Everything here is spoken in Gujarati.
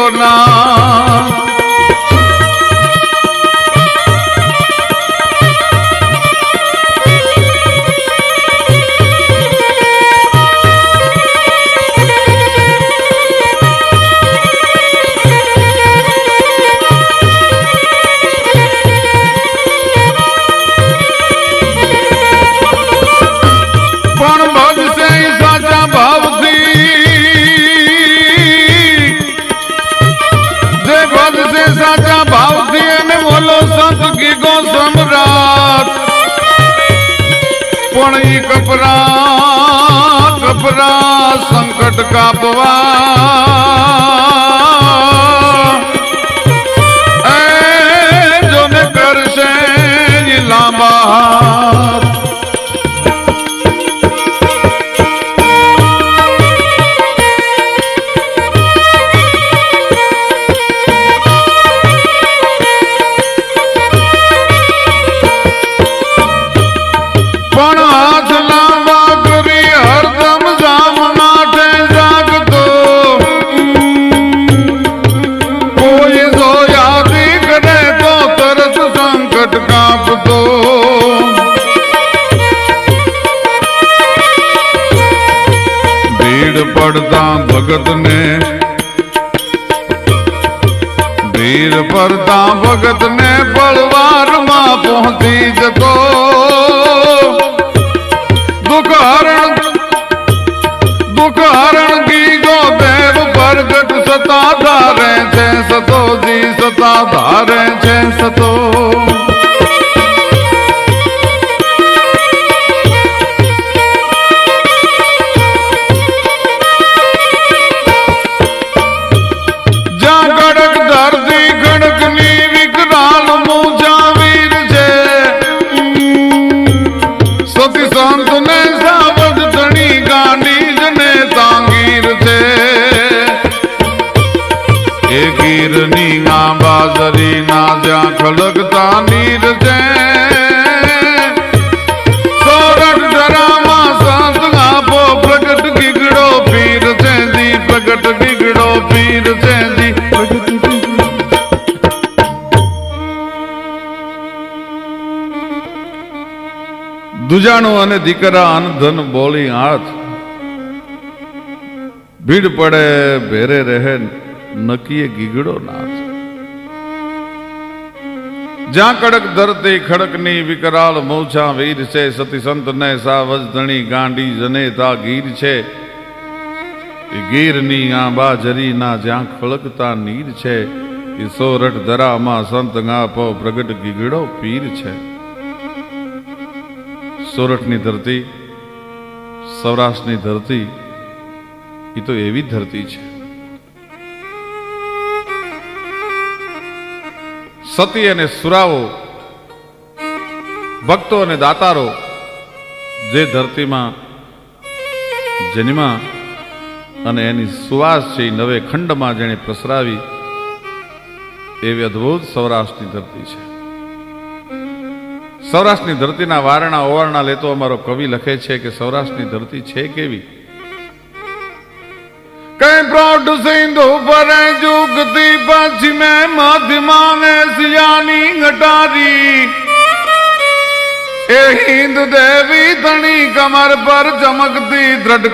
ગીગડો પણ ઈ કપરા કપરા સંકટ કાપવા. એ જોને કરશે લાંબા પડતા ભગતને. ભીડ પડતા ભગતને પળવારમાં પહોંચી જતો. દુઃખ હરણ દુઃખ હરણ ગીગો દેવ પ્રગટ સતા. એ આ બાજરી ના જ્યાં ખડકતા નીર છે. દુજાણું અને દીકરા અન ધન બોલી હાથ ભીડ પડે, ભેરે રહે નકીએ ગીગડો ના જ્યાં કડક ધરતી ખડકની વિકરાળ મોછા વીર છે, સતી સંત ને સાવજ ધણી ગાંડી જનેતા ગીર છે. એ ગીરની આંબા જરીના જ્યાં ખળકતા નીર છે, એ સોરઠ ધરામાં સંત ગાપો પ્રગટ ગીગડો પીર છે. સોરઠની ધરતી, સૌરાષ્ટ્રની ધરતી, એ તો એવી ધરતી છે. સતી અને સુરાઓ, ભક્તો અને દાતારો જે ધરતીમાં, જન્મા અને એની સુવાસ છે એ નવે ખંડમાં જેણે પ્રસરાવી, એવી અદ્ભુત સૌરાષ્ટ્રની ધરતી છે. સૌરાષ્ટ્રની ધરતીના વારણા ઓવારણા લેતો અમારો કવિ લખે છે કે સૌરાષ્ટ્રની ધરતી છે કેવી? ਕੈ ਪ੍ਰੋਡ ਸਿੰਧੂ ਪਰੈ ਜੁਗਤੀ ਪਛਮੈ ਮਾਧਿਮਾ ਨੇ ਸਿਆਣੀ ਘਟਾਰੀ ਇਹ ਹਿੰਦ ਦੇਵੀ ਤਣੀ ਕਮਰ ਪਰ ਚਮਕਦੀ ਦ੍ਰਿੜ